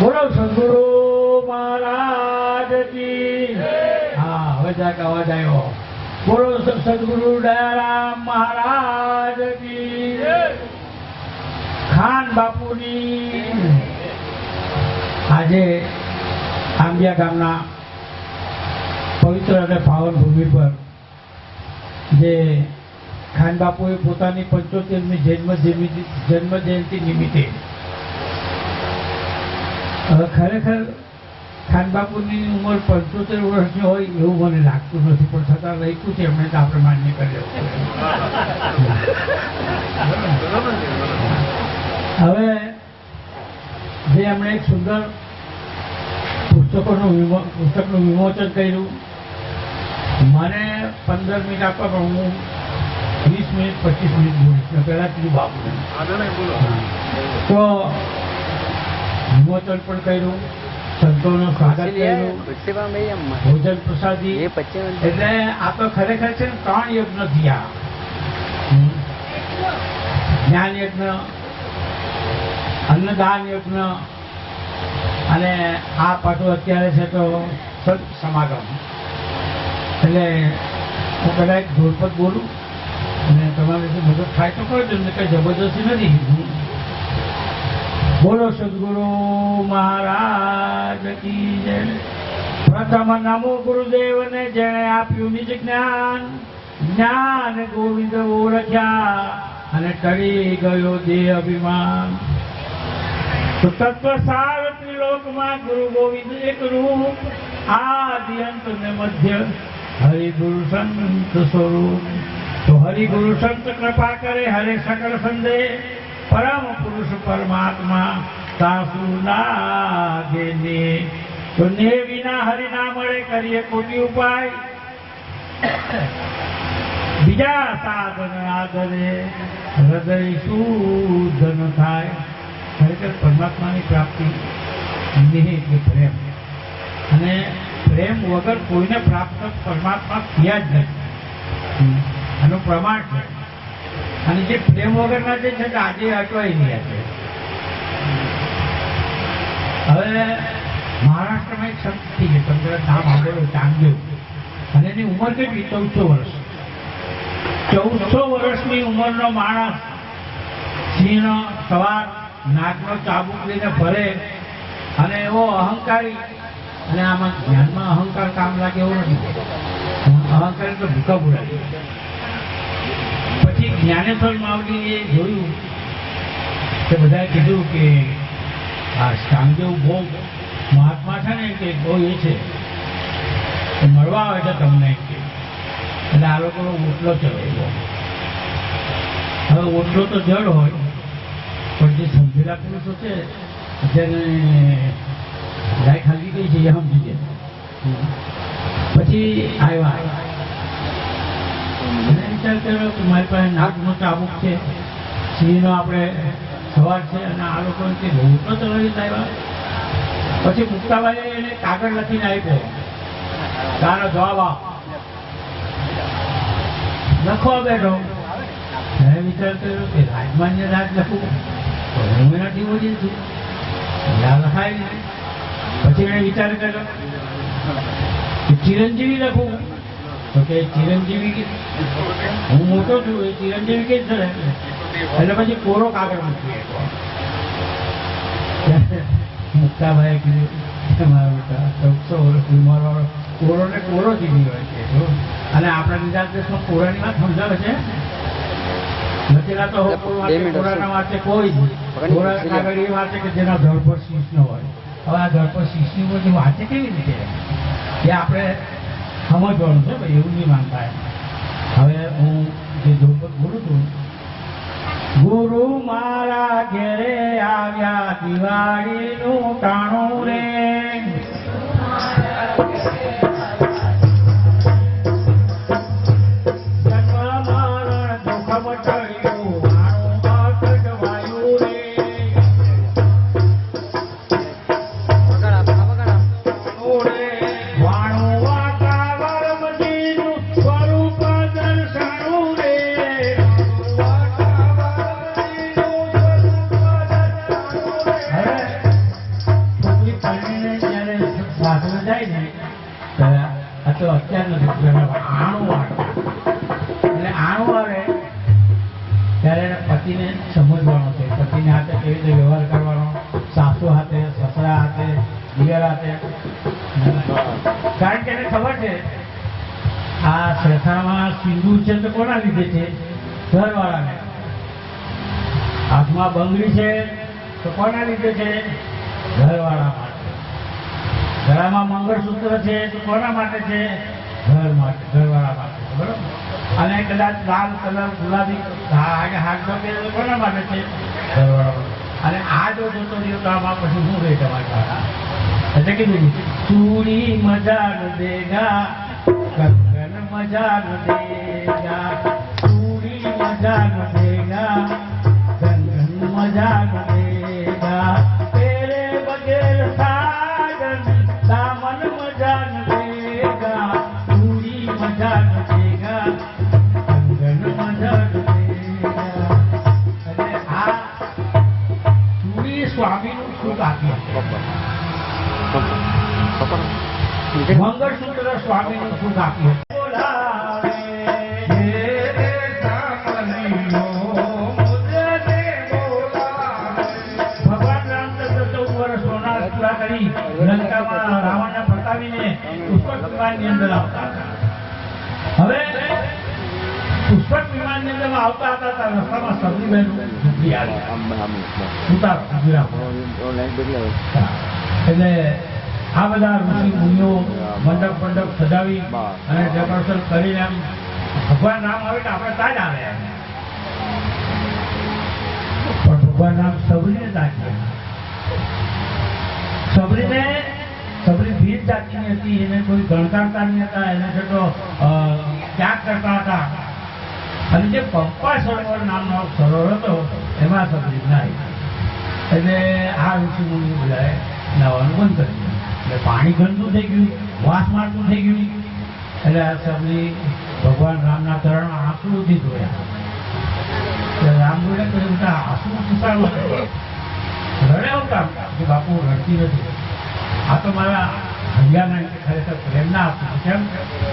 બોલો સદગુરુ મહારાજ હા હવે જાક અવાજ આવ્યો બોલો સદગુરુ દયારામ મહારાજ કી ખાન બાપુની આજે આંબિયા ગામના પવિત્ર અને પાવન ભૂમિ પર જે ખાન બાપુએ પોતાની પંચોતેરમી જન્મ જન્મ જયંતિ નિમિત્તે હવે ખરેખર ખાનબાપુની ઉંમર પંચોતેર વર્ષની હોય એવું મને લાગતું નથી પણ છતાં લખ્યું છે એમણે તો આપણે માન્ય કરી હવે જે એમણે એક સુંદર પુસ્તકોનું પુસ્તકનું વિમોચન કર્યું. મને પંદર મિનિટ આપવા પણ હું વીસ મિનિટ પચીસ મિનિટ બોલીશ પહેલાં કીધું બાપુ તો વિમોચન પણ કર્યું સંતોનો સ્વાગત કર્યું ભોજન પ્રસાદી. એટલે આ તો ખરેખર છે ત્રણ યજ્ઞ થયા. જ્ઞાન યજ્ઞ અન્નદાન યજ્ઞ અને આ પાછું અત્યારે છે તો સત સમાગમ. એટલે હું કદાચ ધોળપત બોલું અને તમારે મદદ થાય તો કરજો ને કઈ જબરદસ્તી નથી. બોલો સદગુરુ મહારાજ કી જય. પ્રથમ નમો ગુરુદેવને જેણે આપ્યું નિજ જ્ઞાન જ્ઞાન ગોવિંદ ઓળખ્યા અને ટળી ગયો દેહ અભિમાન. તત્વ સાર ત્રિલોકમાં ગુરુ ગોવિંદ એક રૂપ, આદિ અંત ને મધ્ય હરિ ગુરુ સંત સ્વરૂપ. તો હરિ ગુરુ સંત કૃપા કરે, હરે સકળ સંદેહ પરમ પુરુષ પરમાત્મા સાસુ લાગે ને તો ને વિના હરિ ના મળે કરીએ કોટી ઉપાય. બીજા સાધન આદરે હૃદય શુદ્ધ થાય. ખરેખર પરમાત્માની પ્રાપ્તિ નિહિત એટલે પ્રેમ. અને પ્રેમ વગર કોઈને પ્રાપ્ત પરમાત્મા થયા જ નથી. આનું પ્રમાણ છે. અને જે પ્રેમ વગરના જે છે આજે અટવાઈ ગયા છે. હવે મહારાષ્ટ્રમાં એક સંત થઈ ગયો તમે નામ આગળ ચાંદ્યો અને એની ઉંમર કેટલી? ચૌદસો વર્ષ. ચૌદસો વર્ષની ઉંમરનો માણસ સિંહનો સવાર, નાકનો ચાબુક લઈને ભરે અને એવો અહંકારી અને આમાં ધ્યાનમાં અહંકાર કામ લાગે એવો નથી. અહંકાર તો ભૂકા ભૂલાય. જ્ઞાનેશ્વર માવજીએ જોયું કે બધાએ કીધું કે આ શામદેવ બહુ મહાત્મા છે ને કે બહુ એ છે. મળવા આવે છે તમને એટલે આ લોકોનો ઓટલો ચલાવ્યો હવે ઓટલો તો જડ હોય, પણ જે સમજેલા પુરુષો છે જેને કર્યો કે મારી પાસે નાગનો ચાબુક છે, સિંહનો આપણે સવાર છે અને આ લોકો કે રોટલો ચલાવી આવ્યા પછી મુક્તાબાઈએ એને કાગળ લખીને આપ્યો. તારો જવાબ આપ. લખવા બેઠો. મેં વિચાર કર્યો કે રાજમાન્ય રાજ લખું. તો હું એનાથી ઓછી છું. લખાય પછી મેં વિચાર કર્યો ચિરંજીવી લખું. તો કે ચિરંજીવી કે હું મોટો છું એ ચિરંજીવી કે છે. એટલે પછી કોરો કાગળ મૂકી મુક્તાભાઈ કીધું કે બેટા ચૌદસો વર્ષ ઉંમરવાળો કોરો ને કોરો જીવી હોય છે. અને આપણા નિદાન દેશમાં કોરાની વાત સમજાવે છે? લખેલા તો બે વાંચે, મિનિટ કોરાના વાંચે કોઈ કોરા કાગળ એ વાંચે કે જેના ધડ પર શીશ ન હોય. હવે આ ધડ પર શીશની ઉપર વાંચે કેવી રીતે? એ આપણે સમજવાનું છે ભાઈ એવું નહીં માનતા. હવે હું જે ધોપત બોલું છું, ગુરુ મારા ઘેરે આવ્યા દિવાળીનું કોના લીધે છે? ઘરવાળાને. હાથમાં બંગડી છે, તો કોના લીધે છે? ઘરવાળા માટે ગળામાં મંગળસૂત્ર છે, તો કોના માટે છે? ઘર માટે ઘરવાળા માટે બરોબર? અને કદાચ લાલ કલર, ગુલાબી કોના માટે છે? ઘરવાળા માટે અને આ જો જોતો રહ્યો તો આમાં પછી શું રહે તમારા એટલે એટલે કીધું ચૂડી મજા દેગા કંગન મજા દેગા. મંગળસૂત્ર સ્વામીનું સુખ આપ્યું. વિમાનની અંદર આવતા હતા. હવે પુષ્પક વિમાનની અંદર આવતા હતા ત્યાં રસ્તામાં સબરીબેન ઝૂંપડી આવી એટલે આ બધા ઋષિ મુનિઓ મંડપ મંડપ સજાવી અને ડેકોરેશન કરીને એમ ભગવાન રામ આવે તો આપણે તાજ આવે પણ ભગવાન રામ સબરીને તાજ્યા સબરીને સબરી ભીડ જાતિની હતી એને કોઈ ગણકારતા નહીં હતા એને અ, ત્યાગ કરતા હતા. અને જે પંપા સરોવર નામનો સરોવર હતો એમાં સબરી નાઈ એટલે આ ઋષિ મુનિ બધાએ નાવાનું બંધ કરી દીધું. એટલે પાણી ગંદુ થઈ ગયું વાસ મારતું થઈ ગયું. એટલે આ સબરી ભગવાન રામના ચરણમાં આંસુથી ધોયા એટલે રામ બોલે કહ્યું આંસુ સુસાડવા રડે હું કામ કે બાપુ રડતી નથી. આ તો મારા ભૈયાના ખરેખર પ્રેમના આપું કેમ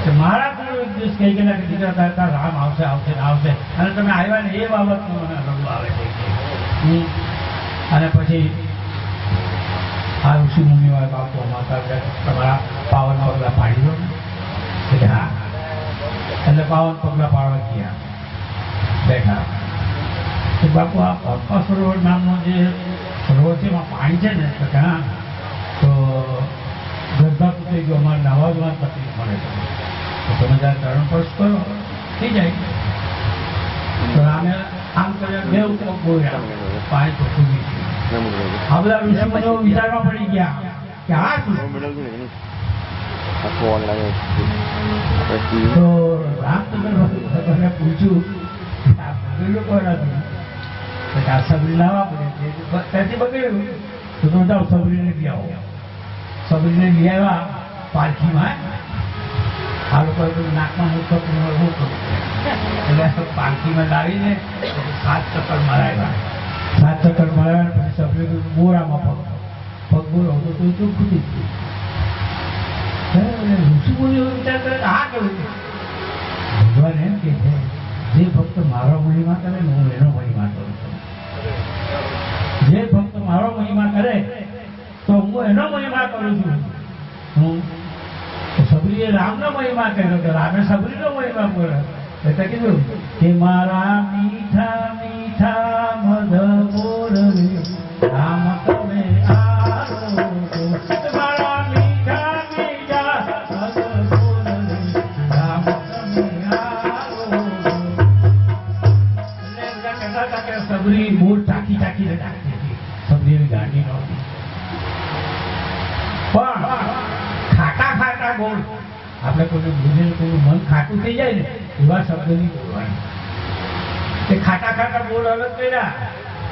કે મારા ગુરુ એક કહી ગયેલા કે દીકરા તારતા રામ આવશે આવશે આવશે. અને તમે આવ્યા ને એ બાબતનો મને અનુભવ આવે છે. અને પછી આ ઋષિ વાળા બાપુ માતા તમારા પાવન પગલા પાડી દો. એટલે હા. એટલે પાવન પગલા પાડવા ગયા. બેઠા. તો બાપુ, આ પપ્પા સરોવર નામનો જે સરોવર છે એમાં પાણી છે ને? તો થઈ ગયો અમારે નવાજમાં તકલીફ મળે તો. તમે જ્યારે ચરણ સ્પર્શ કરો, થઈ જાય. બે આ બધા ઋષિમુનિઓ વિચારમાં રામચંદ્ર પૂછ્યું આ બગડેલું સબરી લાવવા પડે ત્યાંથી બગડ્યું. તો જાઓ સબરીને લઈ આવો. સબરીને લઈ પાલખીમાં આ બધું નાકમાં મૂકો મૂકો. એટલે પાલખીમાં લાવીને સાત ચક્કર મરાવ્યા. સાત ચક્કર મરાવ્યા પછી સબરી બોરામાં પગ પગ બોરો તો તું તું ખૂટી ગયું. હે, કરે ભગવાન એમ કે છે જે ભક્ત મારો મહિમા કરે ને હું એનો મહિમા કરું છું. જે ભક્ત મારો મહિમા કરે હું એનો મહિમા કરું છું. હું સબરીએ રામનો મહિમા કર્યો કે રામે સબરીનો મહિમા કર્યો. એટલે કીધું કે મારા મીઠા મીઠા મધ બોલવે રામ તમે આવો આપણે કોઈ ભૂલીને કોઈ મન ખાટું થઈ જાય ને, એવા શબ્દની બોલવાની. તે ખાટા ખાટા બોલ અલગ કર્યા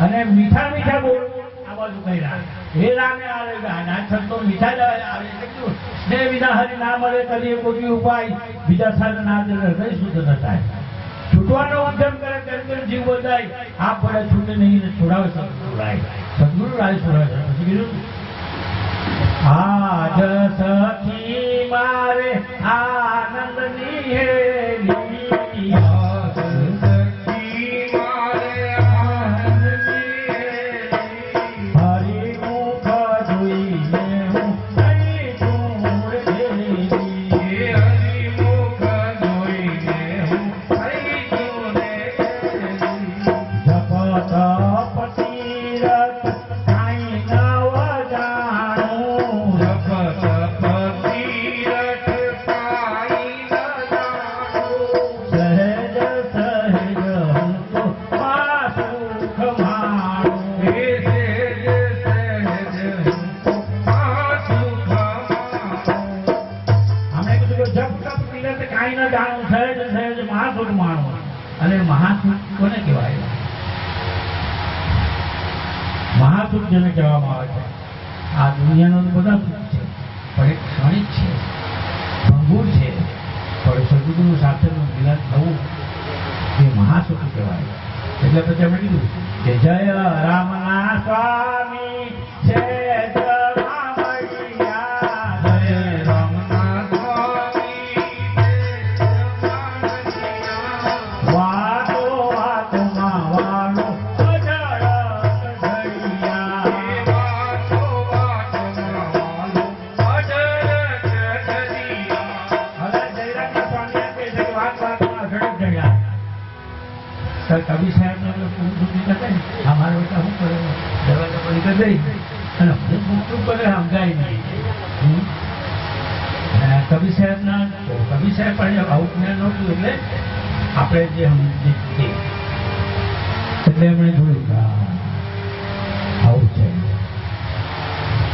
અને મીઠા મીઠા બોલ આ બાજુ કર્યા. હે રામે આવે ના છતો મીઠા જ આવે એટલે કેવું વિના હરી ના મળે કરીએ કોઈ ઉપાય. બીજા સાથે ના દે, હૃદય શુદ્ધ ન થાય. છૂટવાનો ઉદ્યમ કરે, તેમ જીવ બધાય આ પડે છૂટે નહીં ને છોડાવે સદગુરુ રાય. સદગુરુ રાય છોડાવે છે. પછી કીધું સખી મારે આનંદની અને કોને કહેવાય? જેને કહેવામાં આવે છે. આ દુનિયાનો બધા સુખ છે. પણ એક ક્ષણિક છે. ભંગુર છે. પણ સદગુરુ સાથેનું મિલન થવું એ મહાસુખ કહેવાય. એટલે પછી અમે કીધું કે જય રામના સ્વામી, જય નહોતું એટલે આપણે જે સમજીએ એટલે એમણે જોયું કે આવું છે.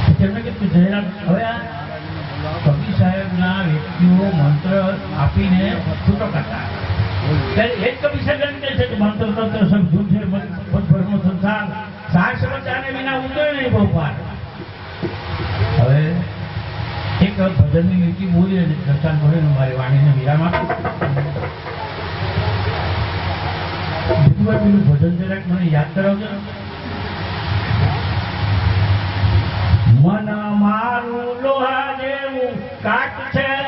પછી કીધું જયરામ, હવે આ કવિ સાહેબના વ્યક્તિઓ મંત્ર આપીને છૂટો કરતા. ત્યારે એક કવિ સાહેબ એમ કહે છે કે મંત્ર, તંત્ર સબ છે ભરનો સંસાર. સાર સમજાને વિના ઉતરે નહીં બહુ પાર. હવે એક ભજનની નીતિ બોલી અને દર્શન બોલે મારી વાણીને વિરામ આપ્યું પેલું ભજન જરાક મને યાદ કરાવજો મન મારું લોહા જેવું કાટ છે.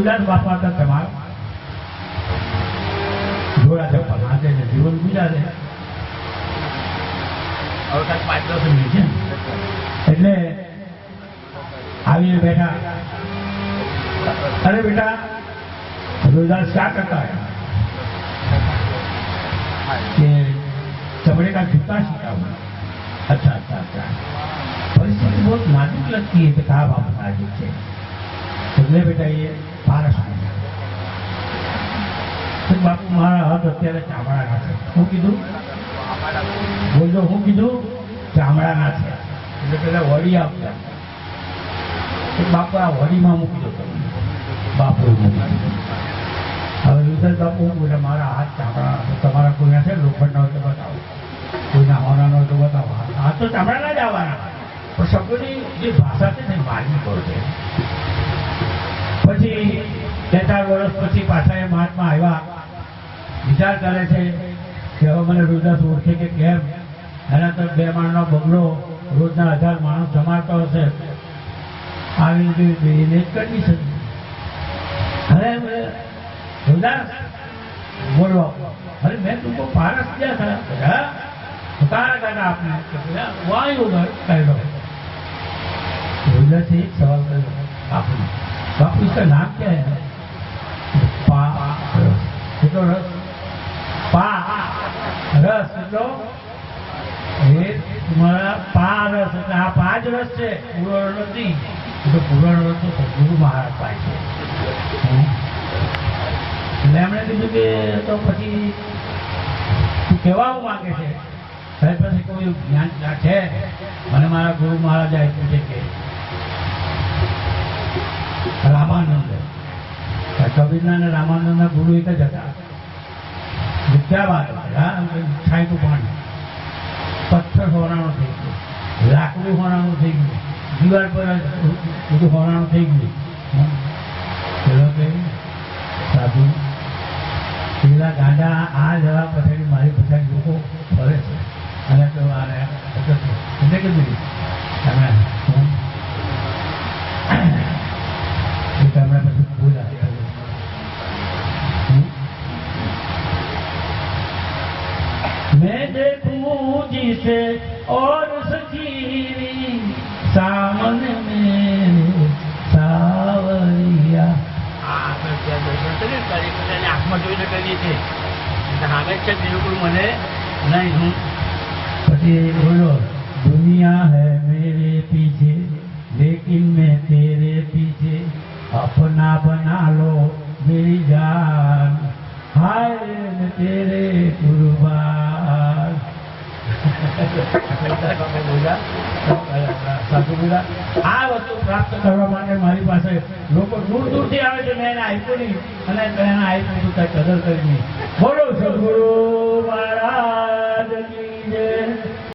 આપણે રોજગાર બાપા હતા તમારા જોડા ચપ્પલ હાથે ને જીવન ગુજારે હવે કાંઈક પાંચ દસ મિનિટ છે ને. એટલે આવીને બેઠા અરે બેટા રોજગાર क्या करता है कि चमड़े का जूता सीता हूँ अच्छा अच्छा अच्छा परिस्थिति बहुत नाजुक लगती है कि कहा बाप नाजुक है એટલે બેટા એ પારસ આવ્યા બાપુ મારા હાથ અત્યારે ચામડાના છે. શું કીધું? બોલજો શું કીધું? ચામડાના છે. એટલે પેલા વળી આવતા બાપુ આ વળીમાં મૂકી દો બાપુ હવે વિશાલ બાપુ, હું મારા હાથ ચામડા તમારા કોઈ છે? લોખંડના હોય તો બતાવો. કોઈના હોનાનો હોય તો બતાવો. હાથ તો ચામડાના જ આવવાના. પણ શબ્દોની જે ભાષા છે ને માનવી કરો છે પછી બે ચાર વર્ષ પછી પાછા એ મહાત્મા આવ્યા. વિચાર કરે છે કે હવે મને રુદ્રસ ઓળખે કે કેમ? એના તો બે માળનો બંગલો રોજના હજાર માણસ જમાતો હશે. આવી રીતે કન્ડિશન હવે રુદ્રસ બોલો. અરે, મેં તુમકો પારસ ક્યાં ખરા. બધા, ઉતારા કાઢા આપને. વાયુ કર્યો રુદ્રસે સવાલ કર્યો. આપણને लो रोजा से एक सवाल कर लो आपने बापू इसका नाम क्या है पा रस કેટલો રસ પા રસ એટલો એ તમારા પા રસ એટલે આ પાંચ રસ છે પૂરો રસ નથી એ તો પૂરો રસ તો સદગુરુ મહારાજ પાય છે હમ. એટલે એમણે કીધું કે તો પછી તું કહેવા હું માંગે છે સાહેબ પાસે કોઈ જ્ઞાન છે મને મારા ગુરુ મહારાજે આપ્યું છે કે રામાનંદ. કબીરના અને રામાનંદના ગુરુ એક જ હતા. વિદ્યાવાદ છાંયતું પાણી. પથ્થર હોરાણું થઈ ગયું. લાકડું હોરાણું થઈ ગયું. દિવાળ પર બધું હોરાણું થઈ ગયું. પેલો કે સાધુ. પેલા ગાંડા આ જવા પછાડી મારી પછાડી લોકો ફરે છે. અને તો આને એટલે કીધું તમે હું એ તમને પછી બોલ્યા હમ? मैं देखूं जिसे और सखी सामने मेरे सावरिया આ આપણે ત્યાં દર્શન કર્યું તારી પોતાની આંખમાં જોઈને કરીએ છીએ એટલે સામે જ છે બિલકુલ મને नहीं हूँ પછી બોલો दुनिया है मेरे पीछे लेकिन मैं तेरे पीछे अपना बना लो मेरी जान हाय मैं तेरे कुर्बान સાધુ બોલા, આ વસ્તુ પ્રાપ્ત કરવા માટે મારી પાસે લોકો દૂર દૂરથી આવે છે મેં એને આપ્યું નહીં અને એને આપ્યું તો કઈ કદર કરી નહીં બોલો સદગુરુ મહારાજ